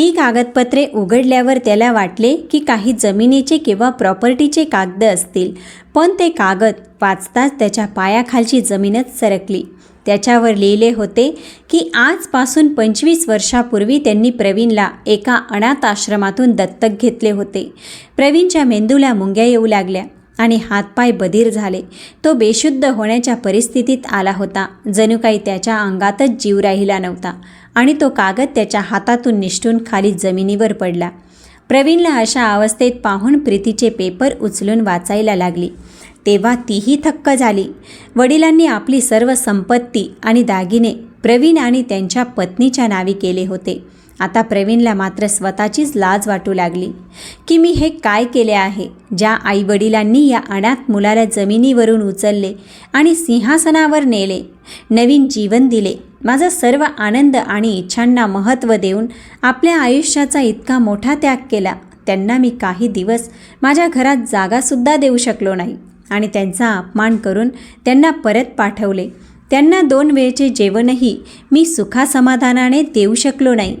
ती कागदपत्रे उघडल्यावर त्याला वाटले की काही जमिनीचे किंवा प्रॉपर्टीचे कागद असतील. पण ते कागद वाचताच त्याच्या पायाखालची जमीनच सरकली. त्याच्यावर लिहिले होते की आजपासून पंचवीस वर्षापूर्वी त्यांनी प्रवीणला एका अनाथ आश्रमातून दत्तक घेतले होते. प्रवीणच्या मेंदूला मुंग्या येऊ लागल्या आणि हातपाय बधीर झाले. तो बेशुद्ध होण्याच्या परिस्थितीत आला होता. जणू काही त्याच्या अंगातच जीव राहिला नव्हता. आणि तो कागद त्याच्या हातातून निष्ठून खाली जमिनीवर पडला. प्रवीणला अशा अवस्थेत पाहून प्रीतीचे पेपर उचलून वाचायला लागली. तेव्हा तीही थक्क झाली. वडिलांनी आपली सर्व संपत्ती आणि दागिने प्रवीण आणि त्यांच्या पत्नीच्या नावी केले होते. आता प्रवीणला मात्र स्वतःचीच लाज वाटू लागली. की मी हे काय केले आहे? ज्या आईवडिलांनी या अनाथ मुलाला जमिनीवरून उचलले आणि सिंहासनावर नेले नवीन जीवन दिले माझा सर्व आनंद आणि इच्छांना महत्त्व देऊन आपल्या आयुष्याचा इतका मोठा त्याग केला. त्यांना मी काही दिवस माझ्या घरात जागासुद्धा देऊ शकलो नाही आणि त्यांचा अपमान करून त्यांना परत पाठवले. त्यांना दोन वेळचे जेवणही मी सुखासमाधानाने देऊ शकलो नाही.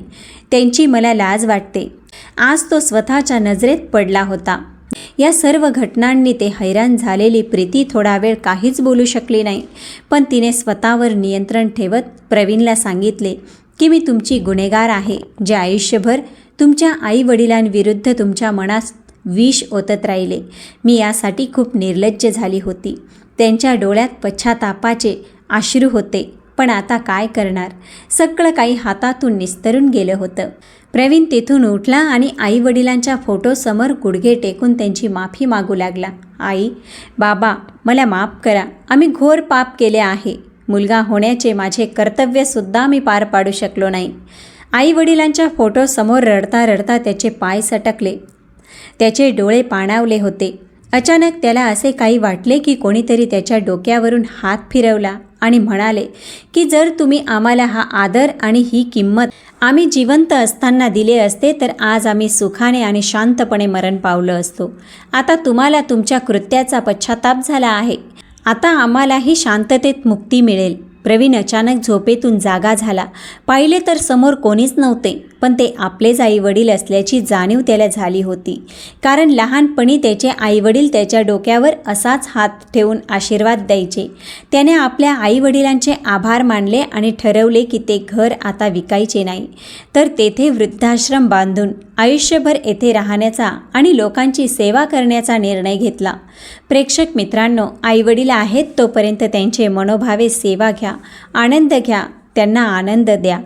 त्यांची मला लाज वाटते. आज तो स्वतःच्या नजरेत पडला होता. या सर्व घटनांनी ते हैराण झालेली प्रीती थोडा वेळ काहीच बोलू शकली नाही. पण तिने स्वतःवर नियंत्रण ठेवत प्रवीणला सांगितले की मी तुमची गुन्हेगार आहे. जे आयुष्यभर तुमच्या आईवडिलांविरुद्ध तुमच्या मनात विष ओतत राहिले. मी यासाठी खूप निर्लज्ज झाली होती. त्यांच्या डोळ्यात पश्चातापाचे अश्रू होते. पण आता काय करणार? सगळं काही हातातून निस्तरून गेलं होतं. प्रवीण तिथून उठला आणि आईवडिलांच्या फोटोसमोर गुडघे टेकून त्यांची माफी मागू लागला. आई बाबा मला माफ करा. आम्ही घोर पाप केले आहे. मुलगा होण्याचे माझे कर्तव्यसुद्धा मी पार पाडू शकलो नाही. आईवडिलांच्या फोटोसमोर रडता रडता त्याचे पाय सटकले. त्याचे डोळे पाणावले होते. अचानक त्याला असे काही वाटले की कोणीतरी त्याच्या डोक्यावरून हात फिरवला आणि म्हणाले की जर तुम्ही आम्हाला हा आदर आणि ही किंमत आम्ही जिवंत असताना दिले असते तर आज आम्ही सुखाने आणि शांतपणे मरण पावलं असतो. आता तुम्हाला तुमच्या कृत्याचा पश्चाताप झाला आहे. आता आम्हालाही शांततेत मुक्ती मिळेल. प्रवीण अचानक झोपेतून जागा झाला. पाहिले तर समोर कोणीच नव्हते. पण ते आपलेच आईवडील असल्याची जाणीव त्याला झाली होती. कारण लहानपणी त्याचे आईवडील त्याच्या डोक्यावर असाच हात ठेवून आशीर्वाद द्यायचे. त्याने आपल्या आईवडिलांचे आभार मानले आणि ठरवले की ते घर आता विकायचे नाही. तर तेथे वृद्धाश्रम बांधून आयुष्यभर येथे राहण्याचा आणि लोकांची सेवा करण्याचा निर्णय घेतला. प्रेक्षक मित्रांनो आईवडील आहेत तोपर्यंत त्यांचे मनोभावे सेवा घ्या आनंद घ्या त्यांना आनंद द्या.